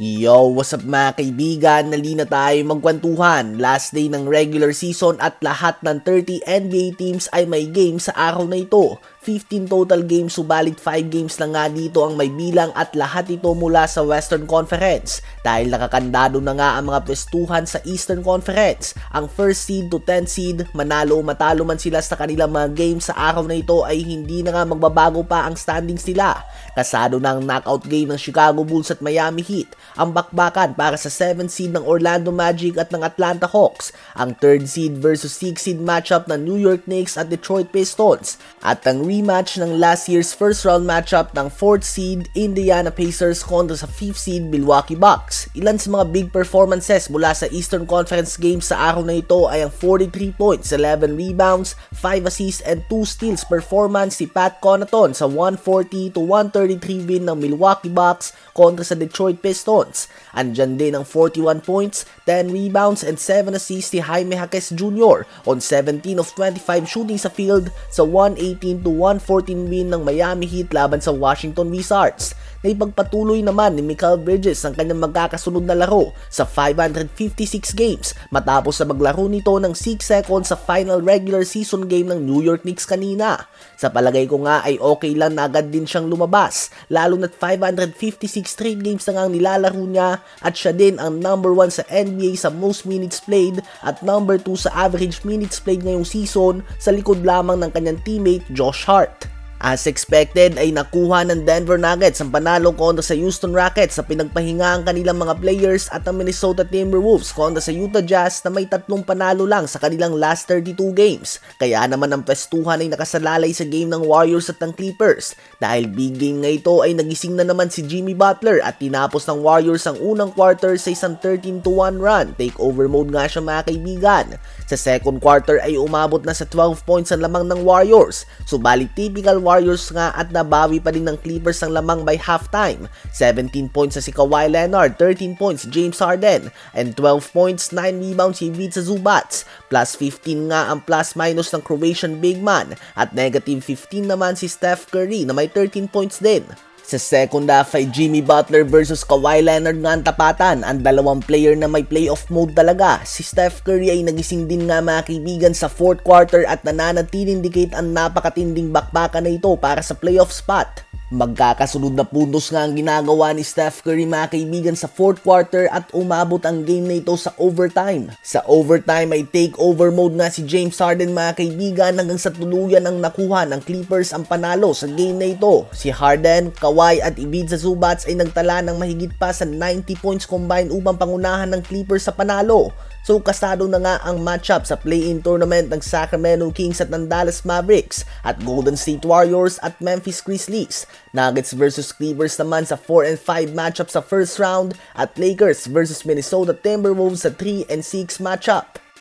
Yo, what's up mga kaibigan? Nali na tayo magkwentuhan. Last day ng regular season at lahat ng 30 NBA teams ay may game sa araw na ito. 15 total games subalit 5 games na nga dito ang may bilang at lahat ito mula sa Western Conference. Dahil nakakandado na nga ang mga pwestuhan sa Eastern Conference. Ang first seed to 10 seed, manalo o matalo man sila sa kanilang mga games sa araw na ito ay hindi na nga magbabago pa ang standings nila. Kasado na ang knockout game ng Chicago Bulls at Miami Heat ang bakbakan para sa 7th seed ng Orlando Magic at ng Atlanta Hawks, ang 3rd seed versus 6th seed matchup ng New York Knicks at Detroit Pistons, at ang rematch ng last year's first round matchup ng 4th seed Indiana Pacers kontra sa 5th seed Milwaukee Bucks. Ilan sa mga big performances mula sa Eastern Conference games sa araw na ito ay ang 43 points, 11 rebounds, 5 assists and 2 steals performance si Pat Connaughton sa 140 to 133 win ng Milwaukee Bucks kontra sa Detroit Pistons. Andyan din ang 41 points, 10 rebounds and 7 assists si Jaime Jaquez Jr. on 17 of 25 shooting sa field sa 118 to 114 win ng Miami Heat laban sa Washington Wizards na ipagpatuloy naman ni Michael Bridges ang kanyang magkakasunod na laro sa 556 games matapos na maglaro nito ng 6 seconds sa final regular season game ng New York Knicks kanina. Sa palagay ko nga ay okay lang na agad din siyang lumabas lalo na't 556 straight games na nga ang nilalaro niya at siya din ang number 1 sa NBA sa most minutes played at number 2 sa average minutes played ngayong season sa likod lamang ng kanyang teammate Josh Hart. As expected ay nakuha ng Denver Nuggets ang panalo kontra sa Houston Rockets sa pinagpahinga ang kanilang mga players at ang Minnesota Timberwolves kontra sa Utah Jazz na may tatlong panalo lang sa kanilang last 32 games. Kaya naman ang pwestuhan ay nakasalalay sa game ng Warriors at ng Clippers. Dahil big game nga ito ay nagising na naman si Jimmy Butler at tinapos ng Warriors ang unang quarter sa isang 13 to 1 run. Takeover mode nga siya mga kaibigan. Sa second quarter ay umabot na sa 12 points ang lamang ng Warriors. Subalit typical Warriors nga at nabawi pa din ng Clippers ang lamang by halftime. 17 points sa si Kawhi Leonard, 13 points James Harden, and 12 points, 9 rebounds si Ivica Zubats. Plus 15 nga ang plus minus ng Croatian big man at negative 15 naman si Steph Curry na may 13 points din. Sa second half ay Jimmy Butler versus Kawhi Leonard nga ang. Ang dalawang player na may playoff mode talaga. Si Steph Curry ay nagising din nga mga kaibigan sa fourth quarter at nananatiling dikit ang napakatinding bakbakan na ito para sa playoff spot. Magkakasunod na puntos nga ang ginagawa ni Steph Curry mga kaibigan sa fourth quarter at umabot ang game na ito sa overtime. Sa overtime ay takeover mode nga si James Harden mga kaibigan hanggang sa tuluyan ang nakuha ng Clippers ang panalo sa game na ito. Si Harden, Kawhi at Ivica Zubats ay nagtala ng mahigit pa sa 90 points combined upang pangunahan ng Clippers sa panalo. So kasado na nga ang matchup sa play-in tournament ng Sacramento Kings at ng Dallas Mavericks at Golden State Warriors at Memphis Grizzlies. Nuggets versus Clippers naman sa 4 and 5 matchup sa first round at Lakers versus Minnesota Timberwolves sa 3 and 6 matchup.